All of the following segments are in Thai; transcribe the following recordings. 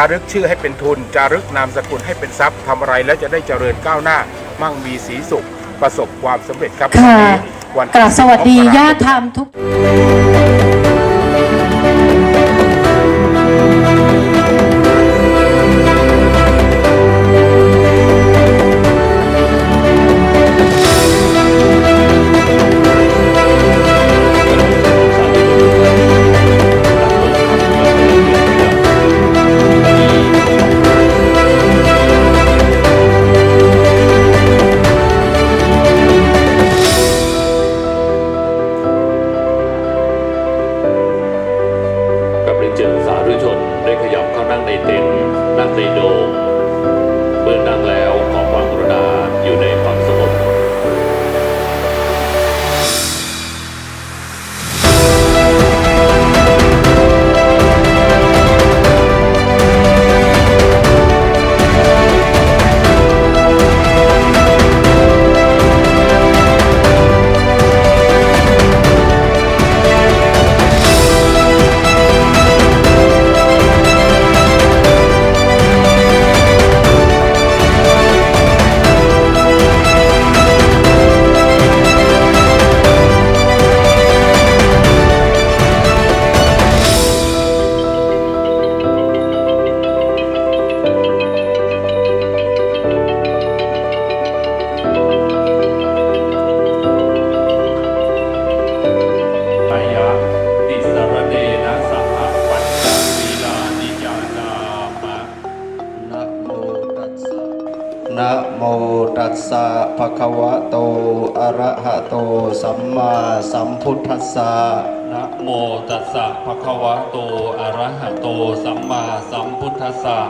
จารึกชื่อให้เป็นทุน จารึกนามสกุลให้เป็นทรัพย์ทำอะไรแล้วจะได้เจริญก้าวหน้า มั่งมีสีสุข ประสบความสำเร็จครับค่ะวันนี้วันที่กราบสวัสดี10มกรคมญาติธรรมทุก มมาสัมพุทธัสสะ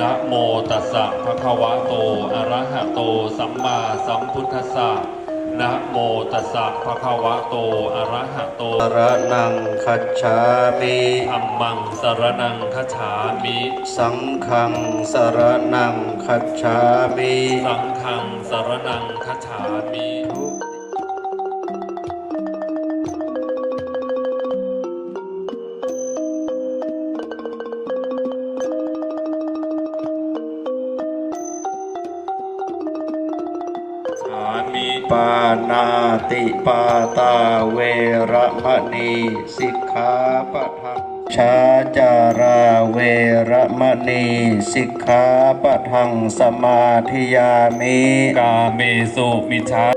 นะโมตัสสะภะคะวะโต อะระหะโต สัมมาสัมพุทธัสสะนะโมตัสสะภะคะวะโต อะระหะโตสระนังคัจฉามิอัมมังสรนังคฉามิสังฆังสระนังคัจฉามิ สังฆังสรนังคฉามิานาติปาตาเวระมณีสิกขาปะทังชาจาราเวระมณีสิกขาปะทังสมาธิยามิกาเมสุมิชาอา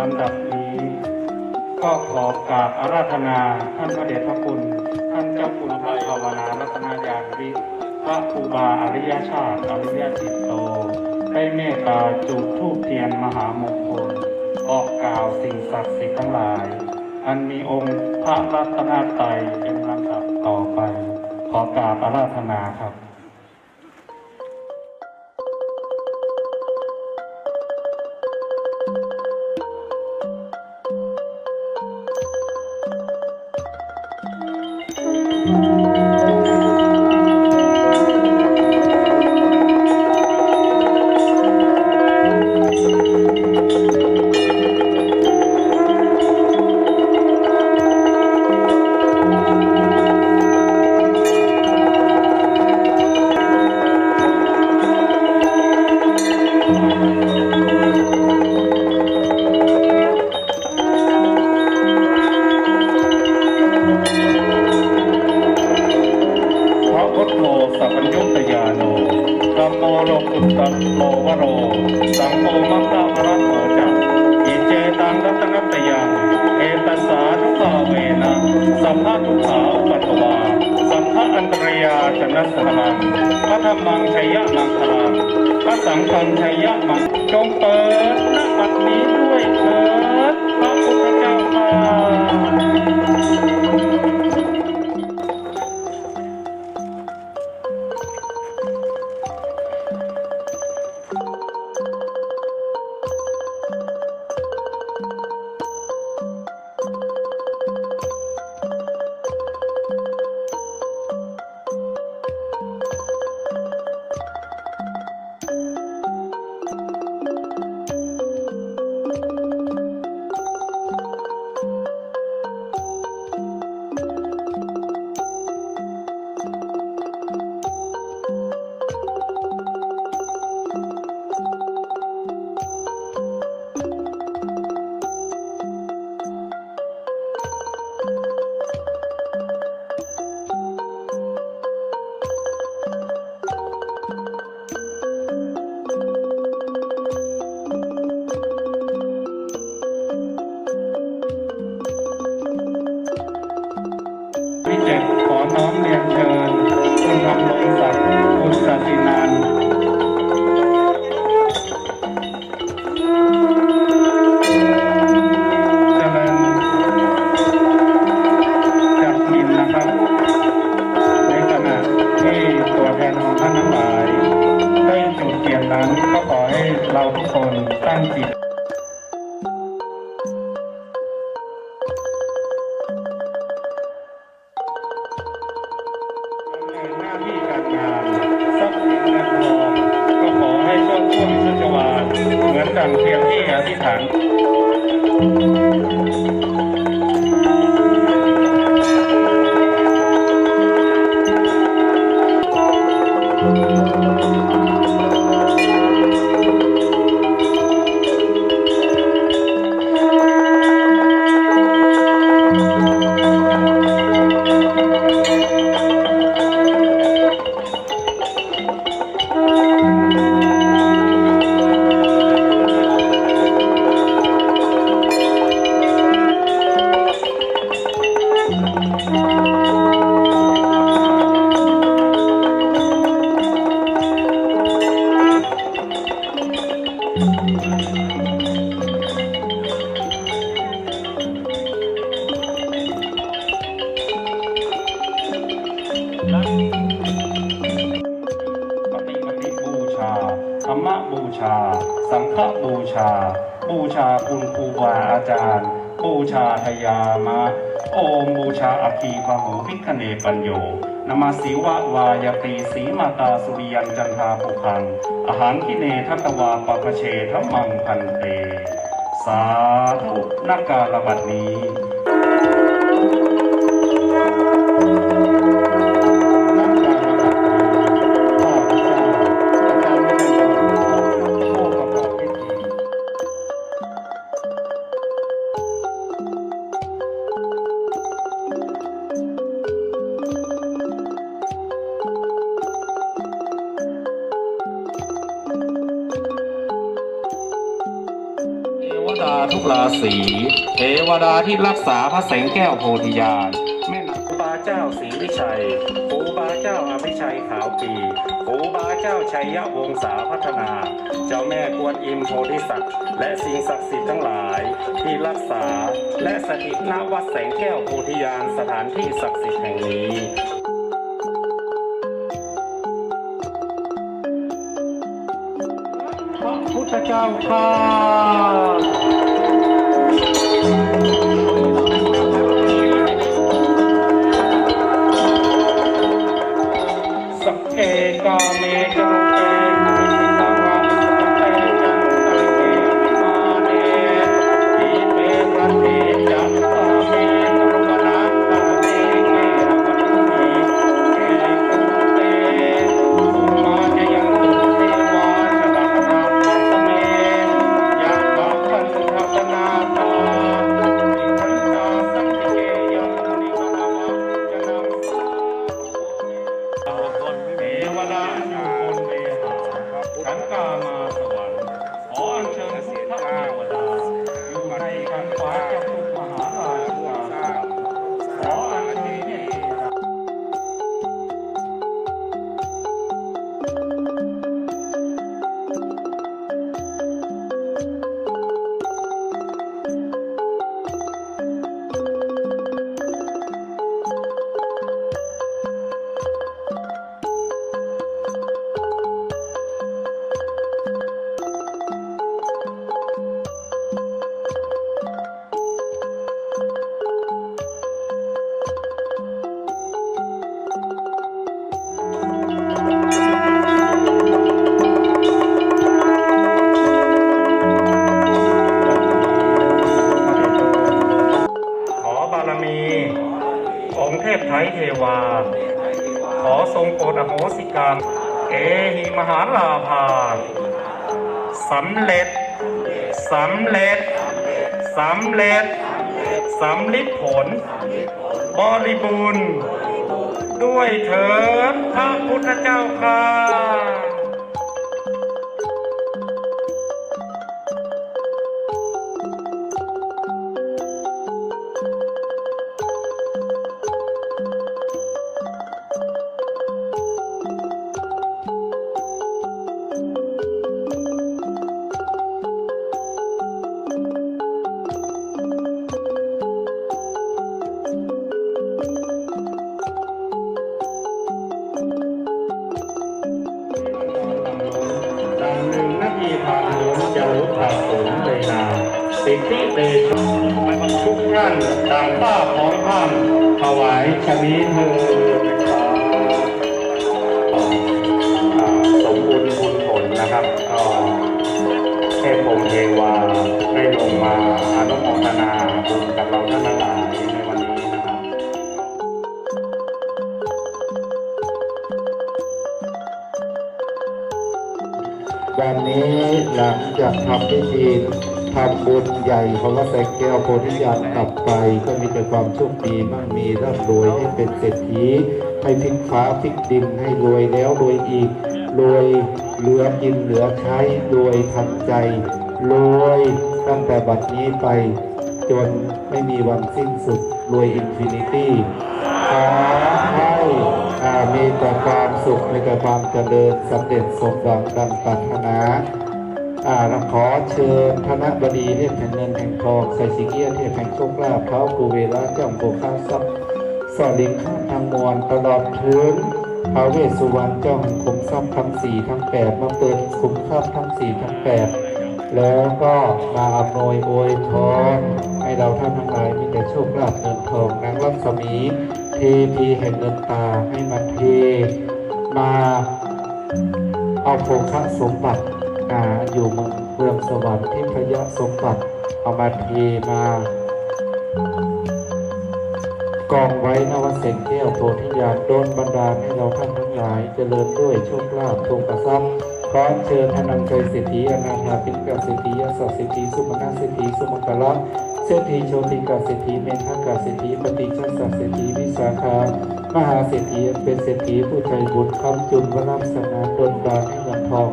ลำดับนี้ ก็ขอกราบอาราธนาท่านพระเดชพระคุณ ท่านเจ้าคุณพระภาวนารัตนญาณวิพระครูบาอริยชาติอริยจิตโต ได้เมตตาจุดธูปเทียนมหามงคล ออกกล่าวสิ่งศักดิ์สิทธิ์ทั้งหลาย อันมีองค์พระรัตนตรัยเป็นลำดับต่อไป ขอกราบอาราธนาครับ คุณ ชาอคีพหูพิคเนปัญโยนามาสีวะวายตีสีมาตาสุริยันจันทาปุพังอาหารกิเนทัตวาปะเชทมังพันเต สาธุนักการบัดนี้ ที่รักษาพระแสงแก้วโพธิญาณแม่นางครูบาเจ้าศรีวิชัยครูบาเจ้าอภิชัยขาวปีครูบาเจ้าชัยยะวงศาพัฒนา เจ้าแม่กวนอิมโพธิสัตว์ และสิ่งศักดิ์สิทธิ์ทั้งหลาย ที่รักษาและสถิตณวัดแสงแก้วโพธิญาณสถานที่ศักดิ์สิทธิ์แห่งนี้พระพุทธเจ้าข้า ทรงโปรดอโหสิกรรมเอหิมหาลาภาสำเร็จสำเร็จสำเร็จสำลิดผล บริบูรณ์ ด้วยเถิดพระพุทธเจ้าค่ะ สิทธิเดชทุกท่านต่างป้าของท่านถวายชนีเธอนะครับอ่าสมบูรณ์บุญผลนะครับก็เทพพรหมเทวาได้ลงมาอนุโมทนาบุญกับเราท่านทั้งหลายในวันนี้นะครับวันนี้หลังจากทำพิธี ทำบุญใหญ่ของวัดแสงแก้วโพธิญาณกลับไป ก็มีแต่ความโชคดีมั่งมีร่ำรวยให้เป็นเศรษฐีให้พลิกฟ้าพลิกดินให้รวยแล้วรวยอีกรวยเหลือกินเหลือใช้รวยทันใจรวยตั้งแต่บัดนี้ไป จนไม่มีวันสิ้นสุดรวยอินฟินิตี้ขอให้อมีแต่ความสุขมีแต่ความเจริญสำเร็จสมดังดังปรารถนา อ่าเราขอเชิญธนบดีเทพแห่งเงินแห่งทองไสสิเกียเทพแห่งโชคลาภเท้ากูเวลาเจ้าโกข้าทรัพย์สอลิงข้าทางมวลตลอดถึงพระเวสสุวรรณเจ้าแห่งคมทรัพย์ทั้งสี่ทั้งแปดมาเปิดคุ้มทรัพย์ทั้งสี่ทั้งแปดแล้วก็มาอำนวยอวยพรให้เราท่านทั้งหลายมีแต่โชคลาภเงินทองนางรัศมีเทพีแห่งเงินตาให้มาเทมาเอาโภคสมบัติ อ่าอยู่เมืองเมืองสวรรค์ที่พยะสมบัติเอามาเทมากองไว้นวเสงแก้วโพธิญาณโดนบันดาให้เราท่านทั้งหลายเจริญด้วยโชคลาภทงกระซับขอเชิญอนันต์ใจเศรษฐีอนาถาปิณกเศรษฐียศเศรษฐีสุมาณเศรษฐีสุมังกละเศรษฐีโชติกาเศรษฐีเมธากาเศรษฐีปฏิชัสสะเศรษฐีวิสาขามหาเศรษฐีเป็นเศรษฐีผู้ใจบุญคำจุนวรัสนาดลดาให้เงินทอง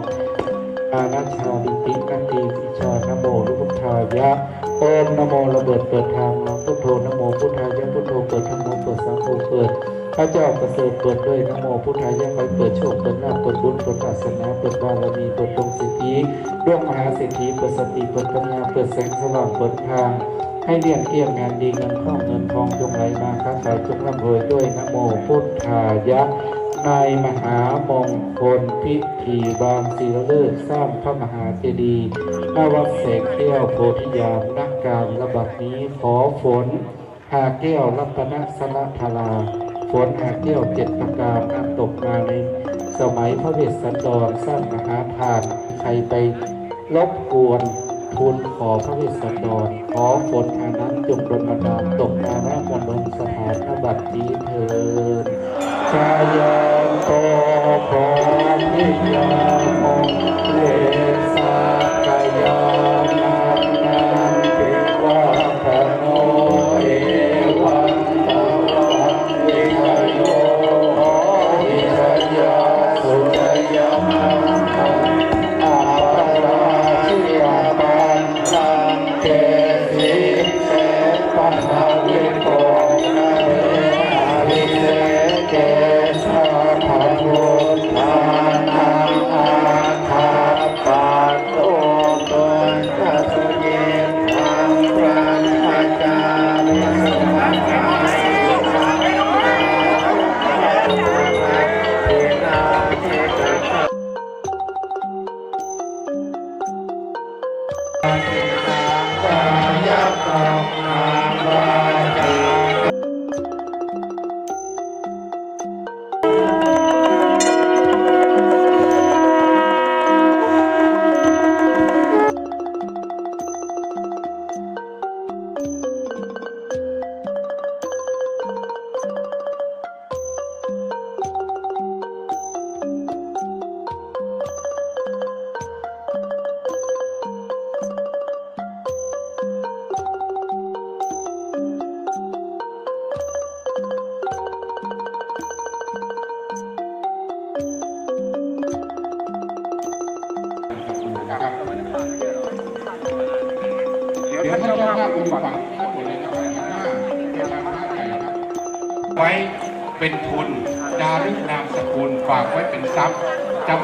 าณาชาลิตินันติวิชานโมรุพุทธายะโอมนโมระเบิดเปิดทางนะพุทโธนโมพุทธายะพุทโธเปิดธรรมโมเปิดสังโฆเปิดพระเจ้าประเสริฐเปิดด้วยนโมพุทธายะไปเปิดโชคเปิดลาภเปิดบุญเปิดวาสนาเปิดบารมีเปิดดวงสิทธิดวงมหาเศรษฐีเปิดสติเปิดปัญญาเปิดแสงสว่างเปิดทางให้เรียงเกี่ยงงานดีเงินข้าเงินทองจงไหลมาค้าขายจงร่ำรวยด้วยนโมพุทธายะ ในมหามงคลพิธีบางศิลฤกษ์สร้างพระมหาเจดีย์นวัดเสกแก้วโพธิยามนักการระบัดนี้ขอฝน หาแก้วรัตนสละธาราฝนหาแก้วเจ็ดประการอันตกมาในสมัยพระเวสสันดรสร้างมหาทานใครไปรบกวนทูลขอพระเวสสันดรขอฝนอานั้นจงดลบันดาลตกมาณมณฑลสถานบัดนี้เถิดชายา พรมิยามงเลสากายา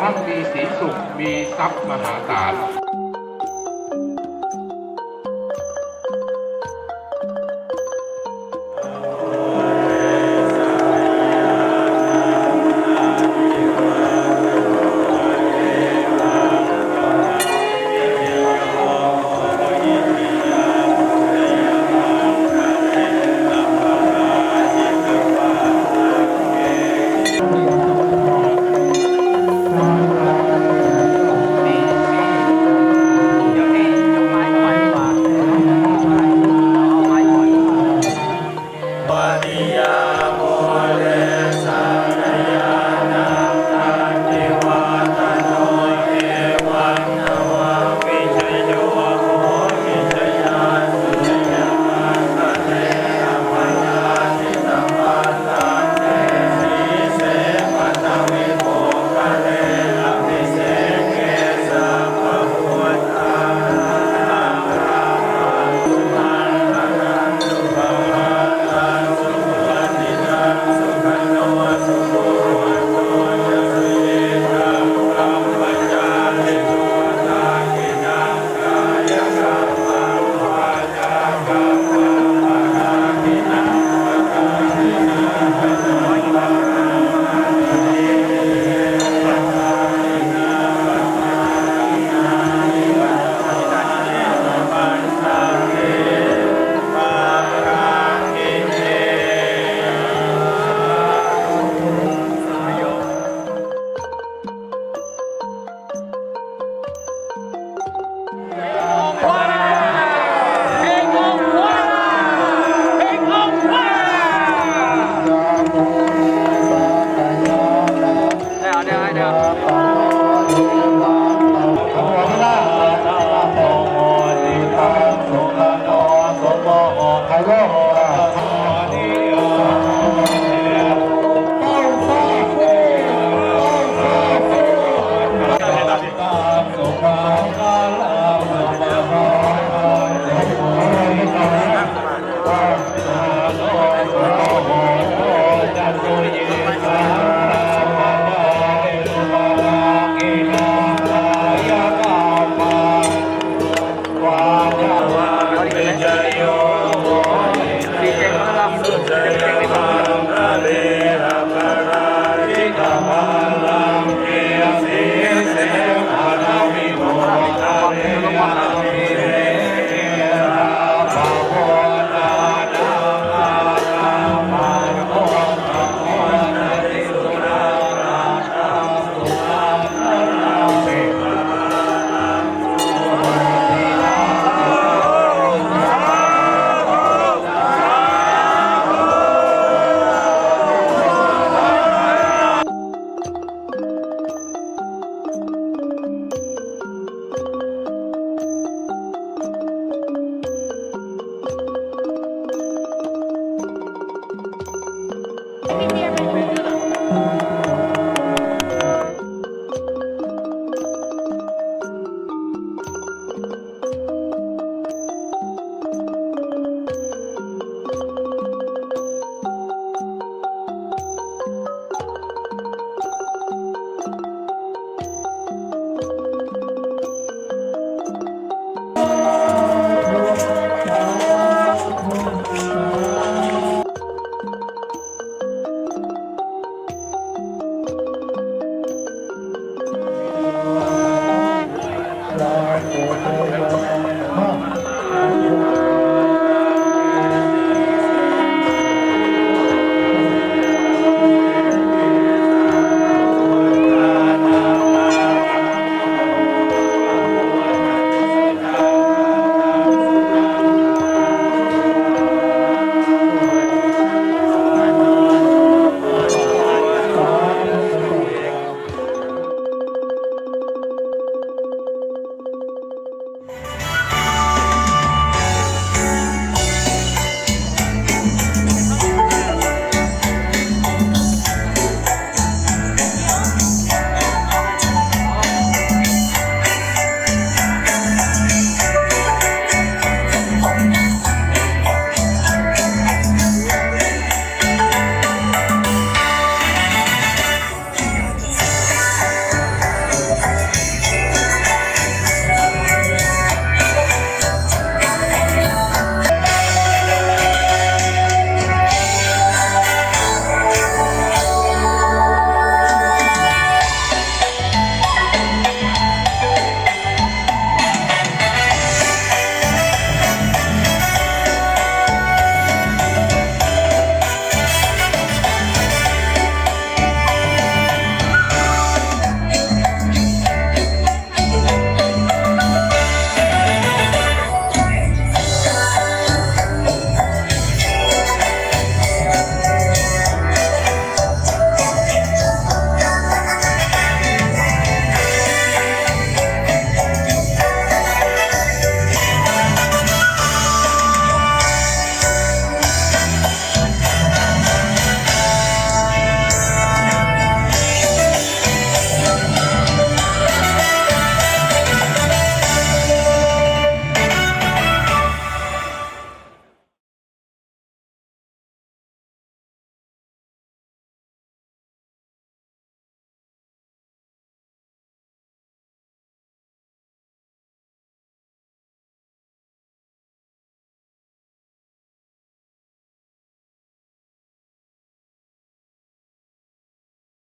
มั่งมีสีสุข มีทรัพย์มหาศาล 好多。